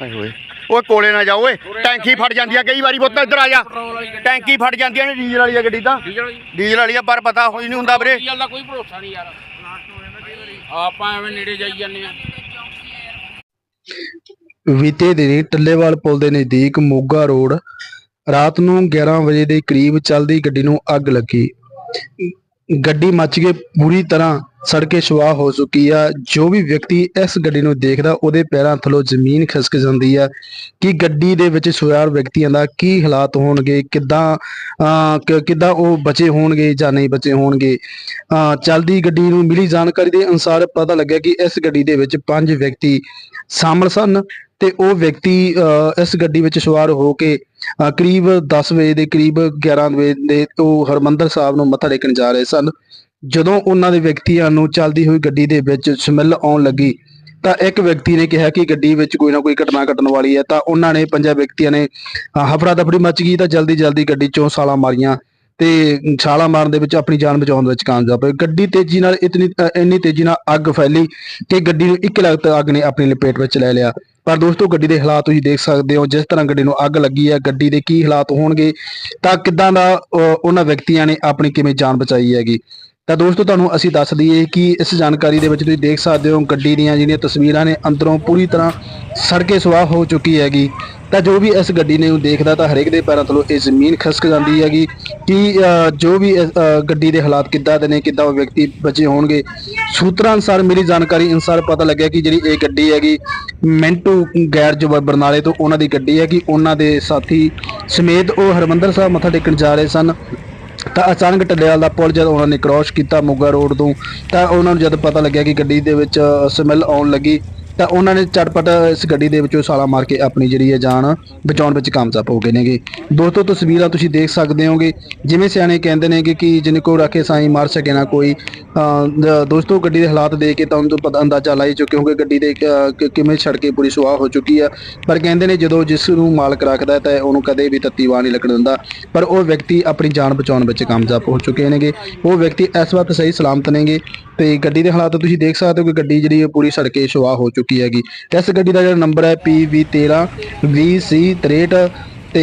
ਹਾਏ ਓਏ। ਓਏ ਕੋਲੇ ਨਾ ਜਾ ਓਏ। ਟੈਂਕੀ ਫਟ ਜਾਂਦੀ ਆ ਕਈ ਵਾਰੀ ਪੁੱਤ ਇੱਧਰ ਆ ਜਾ। ਟੈਂਕੀ ਫਟ ਜਾਂਦੀਆਂ ਨੇ ਡੀਜ਼ਲ ਵਾਲੀ ਆ ਗੱਡੀ ਤਾਂ। ਡੀਜ਼ਲ ਵਾਲੀ। ਆ ਪਰ ਪਤਾ ਹੋਈ ਨਹੀਂ ਹੁੰਦਾ ਵੀਰੇ। ਡੀਜ਼ਲ ਦਾ ਕੋਈ ਭਰੋਸਾ ਨਹੀਂ ਯਾਰ। ਆਪਾਂ ਐਵੇਂ ਨੇੜੇ ਜਾਈ ਜਾਂਦੇ ਆ। ਬੀਤੇ ਦਿਨੀ ਟੱਲੇਵਾਲ ਪੁਲ ਦੇ ਨਜ਼ਦੀਕ ਮੋਗਾ ਰੋਡ ਰਾਤ ਨੂੰ 11 ਵਜੇ ਦੇ ਕਰੀਬ ਚੱਲਦੀ ਗੱਡੀ ਨੂੰ ਅੱਗ ਲੱਗੀ। ਗੱਡੀ ਮੱਚ ਕੇ ਪੂਰੀ ਤਰ੍ਹਾਂ ਸੜਕੇ ਸੁਆਹ ਹੋ ਚੁੱਕੀ ਆ। ਜੋ ਵੀ ਵਿਅਕਤੀ ਇਸ ਗੱਡੀ ਨੂੰ ਦੇਖਦਾ ਉਹਦੇ ਪੈਰਾਂ ਥੱਲੋਂ ਜ਼ਮੀਨ ਖਿਸਕ ਜਾਂਦੀ ਆ। ਕਿ ਗੱਡੀ ਦੇ ਵਿੱਚ ਸਵਾਰ ਵਿਅਕਤੀਆਂ ਦਾ ਕੀ ਹਾਲਾਤ ਹੋਣਗੇ? ਕਿੱਦਾਂ ਕਿੱਦਾਂ ਉਹ ਬਚੇ ਹੋਣਗੇ ਜਾਂ ਨਹੀਂ ਬਚੇ ਹੋਣਗੇ? ਅਹ, ਚੱਲਦੀ ਗੱਡੀ ਨੂੰ ਮਿਲੀ ਜਾਣਕਾਰੀ ਦੇ ਅਨੁਸਾਰ ਪਤਾ ਲੱਗਿਆ ਕਿ ਇਸ ਗੱਡੀ ਦੇ ਵਿੱਚ ਪੰਜ ਵਿਅਕਤੀ ਸ਼ਾਮਲ ਸਨ ਤੇ ਉਹ ਵਿਅਕਤੀ ਅਹ, ਇਸ ਗੱਡੀ ਵਿੱਚ ਸਵਾਰ ਹੋ ਕੇ ਕਰੀਬ 10 ਵਜੇ ਦੇ ਕਰੀਬ 11 ਵਜੇ ਦੇ ਉਹ ਹਰਮੰਦਰ ਸਾਹਿਬ ਨੂੰ ਮੱਥਾ ਟੇਕਣ ਜਾ ਰਹੇ ਸਨ। ਜਦੋਂ ਉਹਨਾਂ ਦੇ ਵਿਅਕਤੀਆਂ ਨੂੰ ਚੱਲਦੀ ਹੋਈ ਗੱਡੀ ਦੇ ਵਿੱਚ ਸਮੈਲ ਆਉਣ ਲੱਗੀ ਤਾਂ ਇੱਕ ਵਿਅਕਤੀ ਨੇ ਕਿਹਾ ਕਿ ਗੱਡੀ ਵਿੱਚ ਕੋਈ ਨਾ ਕੋਈ ਘਟਨਾ ਘਟਣ ਵਾਲੀ ਹੈ ਤਾਂ ਉਹਨਾਂ ਨੇ ਪੰਜਾਂ ਵਿਅਕਤੀਆਂ ਨੇ ਹਫੜਾ ਦਫੜੀ ਮਚ ਗਈ ਤਾਂ ਜਲਦੀ ਜਲਦੀ ਗੱਡੀ ਚੋਂ ਛਾਲਾਂ ਮਾਰੀਆਂ ਤੇ ਛਾਲਾਂ ਮਾਰਨ ਦੇ ਵਿੱਚ ਆਪਣੀ ਜਾਨ ਬਚਾਉਣ ਵਿੱਚ ਕਾਮਯਾਬ ਹੋਏ। ਗੱਡੀ ਤੇਜ਼ੀ ਨਾਲ ਇਤਨੀ ਇੰਨੀ ਤੇਜ਼ੀ ਨਾਲ ਅੱਗ ਫੈਲੀ ਕਿ ਗੱਡੀ ਨੂੰ ਇੱਕ ਲਗਤ ਅੱਗ ਨੇ ਆਪਣੀ ਲਪੇਟ ਵਿੱਚ ਲੈ ਲਿਆ। ਪਰ ਦੋਸਤੋ ਗੱਡੀ ਦੇ ਹਾਲਾਤ ਤੁਸੀਂ ਦੇਖ ਸਕਦੇ ਹੋ ਜਿਸ ਤਰ੍ਹਾਂ ਗੱਡੀ ਨੂੰ ਅੱਗ ਲੱਗੀ ਹੈ ਗੱਡੀ ਦੇ ਕੀ ਹਾਲਾਤ ਹੋਣਗੇ ਤਾਂ ਕਿੱਦਾਂ ਦਾ ਅ, ਉਹਨਾਂ ਵਿਅਕਤੀਆਂ ਨੇ ਆਪਣੀ ਕਿਵੇਂ ਜਾਨ ਬਚਾਈ ਹੈਗੀ। ਤਾਂ ਦੋਸਤੋ, ਤੁਹਾਨੂੰ ਅਸੀਂ ਦੱਸ ਦਈਏ ਕਿ ਇਸ ਜਾਣਕਾਰੀ ਦੇ ਵਿੱਚ ਤੁਸੀਂ ਦੇਖ ਸਕਦੇ ਹੋ ਗੱਡੀ ਦੀਆਂ ਜਿਹੜੀਆਂ ਤਸਵੀਰਾਂ ਨੇ, ਅੰਦਰੋਂ ਪੂਰੀ ਤਰ੍ਹਾਂ ਸੜਕੇ ਸਵਾਹ ਹੋ ਚੁੱਕੀ ਹੈਗੀ। ਤਾਂ ਜੋ ਵੀ ਇਸ ਗੱਡੀ ਨੇ ਦੇਖਦਾ ਤਾਂ ਹਰੇਕ ਦੇ ਪੈਰਾਂ ਥੱਲੋਂ ਇਹ ਜ਼ਮੀਨ ਖਿਸਕ ਜਾਂਦੀ ਹੈਗੀ ਕਿ ਜੋ ਵੀ ਗੱਡੀ ਦੇ ਹਾਲਾਤ ਕਿੱਦਾਂ ਦੇ ਨੇ, ਕਿੱਦਾਂ ਉਹ ਵਿਅਕਤੀ ਬਚੇ ਹੋਣਗੇ। ਸੂਤਰਾਂ ਅਨੁਸਾਰ ਮੇਰੀ ਜਾਣਕਾਰੀ ਅਨੁਸਾਰ ਪਤਾ ਲੱਗਿਆ ਕਿ ਜਿਹੜੀ ਇਹ ਗੱਡੀ ਹੈਗੀ ਮਿੰਟੂ ਗੈਰ ਜੋ ਬਰਨਾਲੇ ਤੋਂ ਉਹਨਾਂ ਦੀ ਗੱਡੀ ਹੈ ਕਿ ਉਹਨਾਂ ਦੇ ਸਾਥੀ ਸਮੇਤ ਉਹ ਹਰਮੰਦਰ ਸਾਹਿਬ ਮੱਥਾ ਟੇਕਣ ਜਾ ਰਹੇ ਸਨ। ਤਾਂ ਅਚਾਨਕ ਟੱਡੇਵਾਲ ਦਾ ਪੁਲ ਜਦ ਉਹਨਾਂ ਨੇ ਕ੍ਰਾਸ ਕੀਤਾ ਮੋਗਾ ਰੋਡ ਤੋਂ, ਤਾਂ ਉਹਨਾਂ ਨੂੰ ਜਦ ਪਤਾ ਲੱਗਿਆ ਕਿ ਗੱਡੀ ਦੇ ਵਿੱਚ ਸਮੈਲ ਆਉਣ ਲੱਗੀ ਤਾਂ ਉਹਨਾਂ ਨੇ ਚਟਪਟ ਇਸ ਗੱਡੀ ਦੇ ਵਿੱਚੋਂ ਸਾਲਾ ਮਾਰ ਕੇ ਆਪਣੀ ਜਿਹੜੀ ਹੈ ਜਾਨ ਬਚਾਉਣ ਵਿੱਚ ਕਾਮਯਾਬ ਹੋ ਗਏ ਨੇਗੇ। ਦੋਸਤੋ ਤਸਵੀਰਾਂ ਤੁਸੀਂ ਦੇਖ ਸਕਦੇ ਹੋਗੇ। ਜਿਵੇਂ ਸਿਆਣੇ ਕਹਿੰਦੇ ਨੇਗੇ ਕਿ ਜਿਨ ਕੋ ਰੱਖੇ ਸਾਈਂ ਮਾਰ ਸਕੇ ਨਾ ਕੋਈ। ਦੋਸਤੋ ਗੱਡੀ ਦੇ ਹਾਲਾਤ ਦੇਖ ਕੇ ਤੁਹਾਨੂੰ ਤਾਂ ਪਤਾ ਅੰਦਾਜ਼ਾ ਲਾਈ ਚੁੱਕੇ ਹੋਗੇ ਗੱਡੀ ਦੇ ਅਹ, ਕਿ- ਕਿਵੇਂ ਸੜਕੇ ਪੂਰੀ ਸੁਆਹ ਹੋ ਚੁੱਕੀ ਆ ਪਰ ਕਹਿੰਦੇ ਨੇ ਜਦੋਂ ਜਿਸ ਨੂੰ ਮਾਲਕ ਰੱਖਦਾ ਤਾਂ ਉਹਨੂੰ ਕਦੇ ਵੀ ਤੱਤੀ ਵਾਹ ਨਹੀਂ ਲੱਗਣ ਦਿੰਦਾ। ਪਰ ਉਹ ਵਿਅਕਤੀ ਆਪਣੀ ਜਾਨ ਬਚਾਉਣ ਵਿੱਚ ਕਾਮਯਾਬ ਹੋ ਚੁੱਕੇ ਨੇਗੇ। ਉਹ ਵਿਅਕਤੀ ਇਸ ਵਕਤ ਸਹੀ ਸਲਾਮਤ ਨੇਗੇ। ਤੇ ਗੱਡੀ ਦੇ ਹਾਲਾਤ ਤੁਸੀਂ ਦੇਖ ਸਕਦੇ ਹੋ ਕਿ ਗੱਡੀ ਜਿਹੜੀ ਹੈ ਪੂਰੀ ਸੜਕੇ ਸੁਆਹ ਹੋ ਚੁੱਕੀ ਹੈਗੀ। ਤੇ ਇਸ ਗੱਡੀ ਦਾ ਜਿਹੜਾ ਨੰਬਰ ਹੈ PV13 VC63 ਤੇ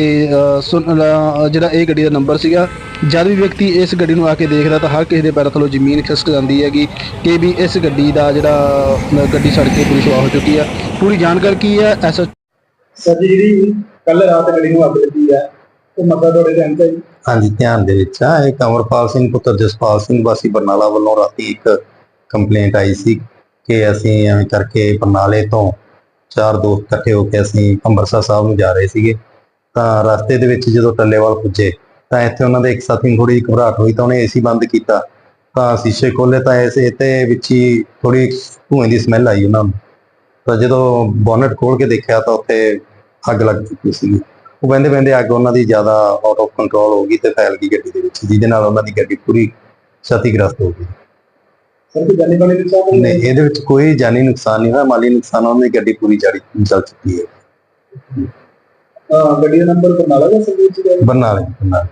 ਜਿਹੜਾ ਇਹ ਗੱਡੀ ਦਾ ਨੰਬਰ ਸੀਗਾ ਜਦ ਵੀ ਵਿਅਕਤੀ ਇਸ ਗੱਡੀ ਨੂੰ ਆ ਕੇ ਦੇਖਦਾ ਤਾਂ ਹਰ ਕਿਸੇ ਦੇ ਪੈਰਾਂ ਥੱਲੋਂ ਜ਼ਮੀਨ ਖਿਸਕ ਜਾਂਦੀ ਹੈਗੀ ਕਿ ਵੀ ਇਸ ਗੱਡੀ ਦਾ ਜਿਹੜਾ ਗੱਡੀ ਸੜਕੇ ਪੂਰੀ ਸੁਆਹ ਹੋ ਚੁੱਕੀ ਆ ਪੂਰੀ ਜਾਣਕਾਰੀ ਕੀ ਹੈ? ਐਸ ਸਰ ਜੀ ਜਿਹੜੀ ਕੱਲ ਰਾਤ ਗੱਡੀ ਨੂੰ ਅੱਗ ਲੱਗੀ ਹੈ ਉਹ ਮੱਦਾ ਤੁਹਾਡੇ ਧਿਆਨ ਆਈ ਹਾਂਜੀ ਧਿਆਨ ਦੇ ਵਿੱਚ ਆ। ਇੱਕ ਅਮਰਪਾਲ ਸਿੰਘ ਪੁੱਤਰ ਜਸਪਾਲ ਸਿੰਘ ਵਾਸੀ ਬਰਨਾਲਾ ਵੱਲੋਂ ਰਾਤੀ ਇੱਕ ਕੰਪਲੇਂਟ ਆਈ ਸੀ। ਕਿ ਅਸੀਂ ਐਵੇਂ ਕਰਕੇ ਬਰਨਾਲੇ ਤੋਂ ਚਾਰ ਦੋਸਤ ਇਕੱਠੇ ਹੋ ਕੇ ਅਸੀਂ ਅੰਮ੍ਰਿਤਸਰ ਸਾਹਿਬ ਨੂੰ ਜਾ ਰਹੇ ਸੀਗੇ। ਤਾਂ ਰਸਤੇ ਦੇ ਵਿੱਚ ਜਦੋਂ ਟੱਲੇਵਾਲ ਪੁੱਜੇ, ਤਾਂ ਇੱਥੇ ਉਹਨਾਂ ਦੇ ਇੱਕ ਸਾਥੀ ਨੂੰ ਥੋੜੀ ਘਬਰਾਹਟ ਹੋਈ ਤਾਂ ਉਹਨੇ ਏਸੀ ਬੰਦ ਕੀਤਾ। ਤਾਂ ਸ਼ੀਸ਼ੇ ਖੋਲੇ ਤਾਂ ਐਸੇ ਤੇ ਵਿੱਚ ਹੀ ਥੋੜੀ ਧੂਏ ਦੀ ਸਮੈਲ ਆਈ ਉਹਨਾਂ ਨੂੰ। ਤਾਂ ਜਦੋਂ ਬੋਨਟ ਖੋਲ ਕੇ ਦੇਖਿਆ ਤਾਂ ਉੱਥੇ ਅੱਗ ਲੱਗ ਚੁੱਕੀ ਸੀ ਉਹ ਬੰਦੇ ਬੰਦੇ ਅੱਗ ਉਹਨਾਂ ਦੀ ਜ਼ਿਆਦਾ ਆਊਟ ਆਫ ਕੰਟਰੋਲ ਹੋ ਗਈ ਤੇ ਫੈਲ ਗਈ ਗੱਡੀ ਦੇ ਵਿੱਚ, ਜਿਹਦੇ ਨਾਲ ਉਹਨਾਂ ਦੀ ਗੱਡੀ ਪੂਰੀ ਗ੍ਰਸਤ ਹੋ ਗਈ। ਸਰ ਕੋਈ ਜਾਨੀ ਬਾਨੀ ਨੁਕਸਾਨ ਤਾਂ ਨਹੀਂ ਇਹਦੇ ਵਿੱਚ ਕੋਈ ਜਾਨੀ ਨੁਕਸਾਨ ਨਹੀਂ ਹੋਇਆ। ਮਾਲੀ ਨੁਕਸਾਨ ਉਹਨਾਂ ਦੀ ਗੱਡੀ ਪੂਰੀ ਜਾਰੀ ਚੱਲ ਚੁੱਕੀ ਹੈ। ਹਾਂ ਗੱਡੀ ਦਾ ਨੰਬਰ ਬਰਨਾਲਾ ਦਾ ਸੰਗੀਤ ਜੀ ਦਾ ਬਰਨਾਲੇ ਬਰਨਾਲੇ।